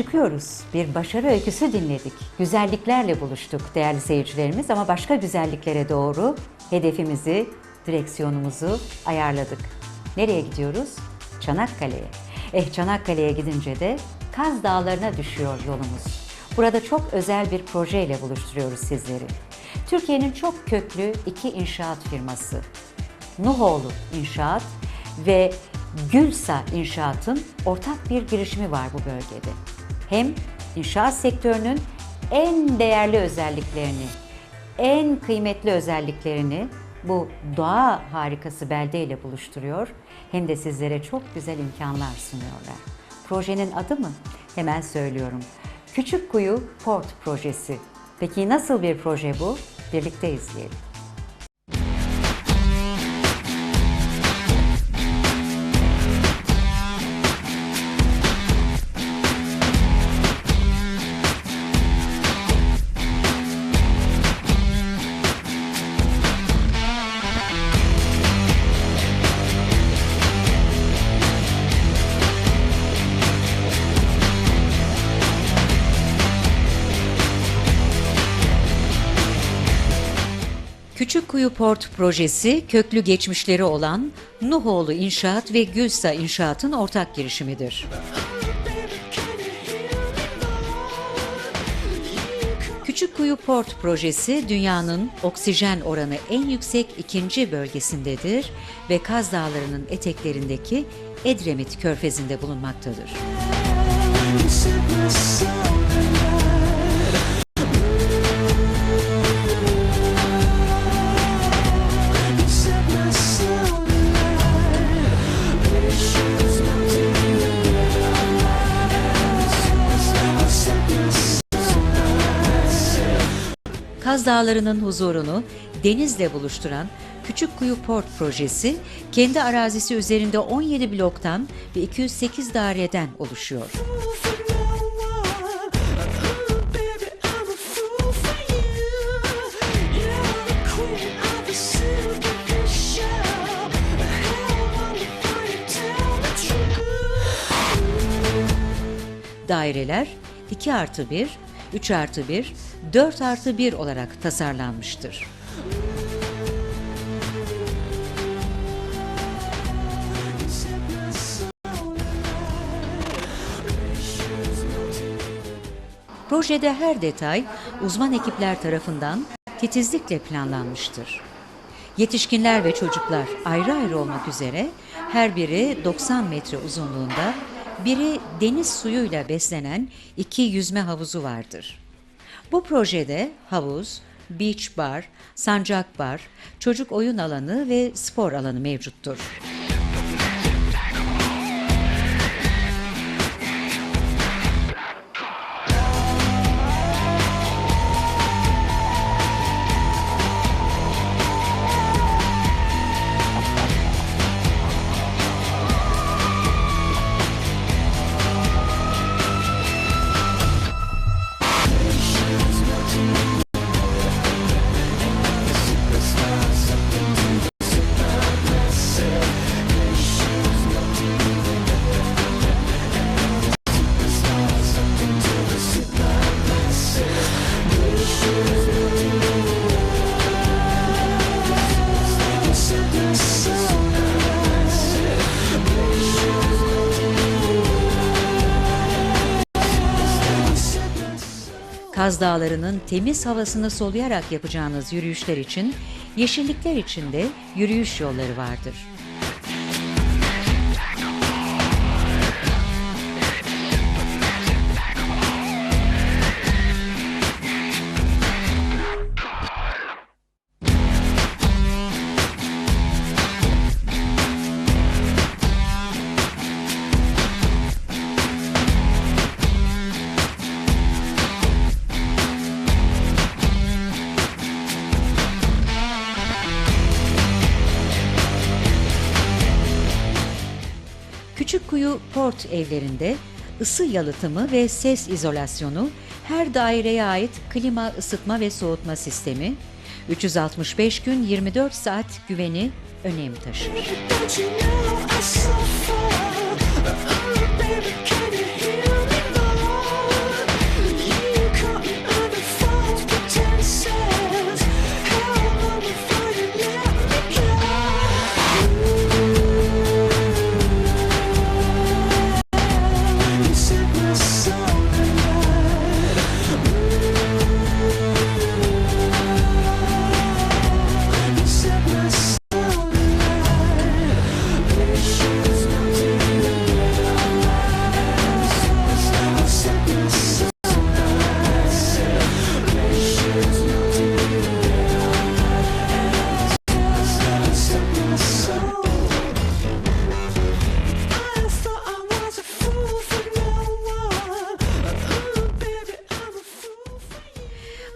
Çıkıyoruz. Bir başarı öyküsü dinledik. Güzelliklerle buluştuk değerli seyircilerimiz ama başka güzelliklere doğru hedefimizi, direksiyonumuzu ayarladık. Nereye gidiyoruz? Çanakkale'ye. Eh Çanakkale'ye gidince de Kaz Dağları'na düşüyor yolumuz. Burada çok özel bir projeyle buluşturuyoruz sizleri. Türkiye'nin çok köklü iki inşaat firması Nuhoğlu İnşaat ve Gülsa İnşaat'ın ortak bir girişimi var bu bölgede. Hem inşaat sektörünün en değerli özelliklerini, en kıymetli özelliklerini bu doğa harikası beldeyle buluşturuyor hem de sizlere çok güzel imkanlar sunuyorlar. Projenin adı mı? Hemen söylüyorum. Küçükkuyu Port Projesi. Peki nasıl bir proje bu? Birlikte izleyelim. Küçükkuyu Port projesi köklü geçmişleri olan Nuhoğlu İnşaat ve Gülsa İnşaat'ın ortak girişimidir. Küçükkuyu Port projesi dünyanın oksijen oranı en yüksek ikinci bölgesindedir ve Kaz Dağları'nın eteklerindeki Edremit Körfezi'nde bulunmaktadır. Kaz Dağları'nın huzurunu denizle buluşturan Küçükkuyu Port projesi kendi arazisi üzerinde 17 bloktan ve 208 daireden oluşuyor. Daireler 2 artı 1, 3 artı 1, 4 artı 1 olarak tasarlanmıştır. Projede her detay uzman ekipler tarafından titizlikle planlanmıştır. Yetişkinler ve çocuklar ayrı ayrı olmak üzere her biri 90 metre uzunluğunda, biri deniz suyuyla beslenen iki yüzme havuzu vardır. Bu projede havuz, beach bar, sancak bar, çocuk oyun alanı ve spor alanı mevcuttur. Kaz Dağları'nın temiz havasını soluyarak yapacağınız yürüyüşler için yeşillikler içinde yürüyüş yolları vardır. Küçükkuyu Port evlerinde ısı yalıtımı ve ses izolasyonu, her daireye ait klima, ısıtma ve soğutma sistemi, 365 gün 24 saat güveni önem taşır.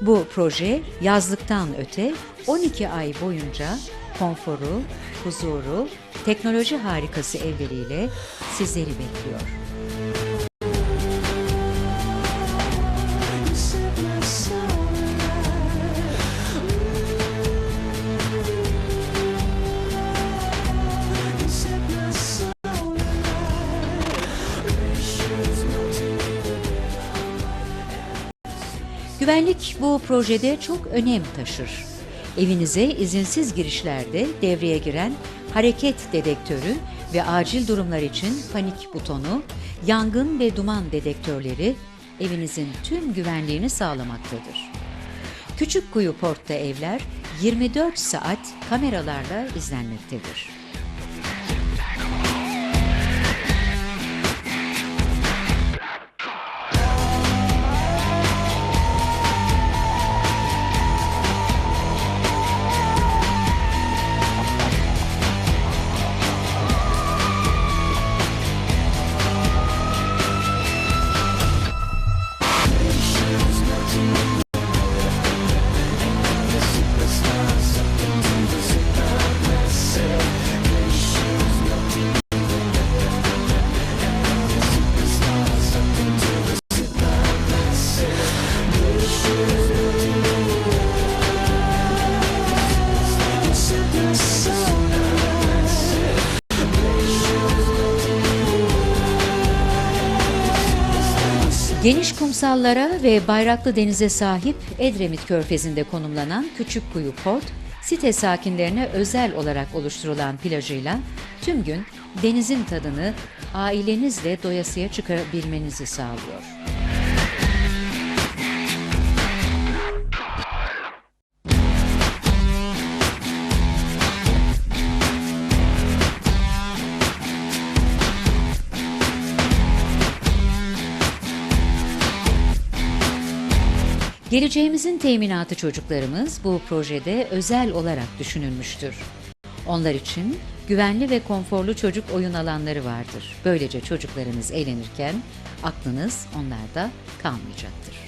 Bu proje yazlıktan öte 12 ay boyunca konforu, huzuru, teknoloji harikası evleriyle sizleri bekliyor. Güvenlik bu projede çok önem taşır. Evinize izinsiz girişlerde devreye giren hareket dedektörü ve acil durumlar için panik butonu, yangın ve duman dedektörleri evinizin tüm güvenliğini sağlamaktadır. Küçük Kuyu Port'ta evler 24 saat kameralarla izlenmektedir. Geniş kumsallara ve bayraklı denize sahip Edremit Körfezi'nde konumlanan Küçük Kuyu Port, site sakinlerine özel olarak oluşturulan plajıyla tüm gün denizin tadını ailenizle doyasıya çıkarabilmenizi sağlıyor. Geleceğimizin teminatı çocuklarımız bu projede özel olarak düşünülmüştür. Onlar için güvenli ve konforlu çocuk oyun alanları vardır. Böylece çocuklarınız eğlenirken aklınız onlarda kalmayacaktır.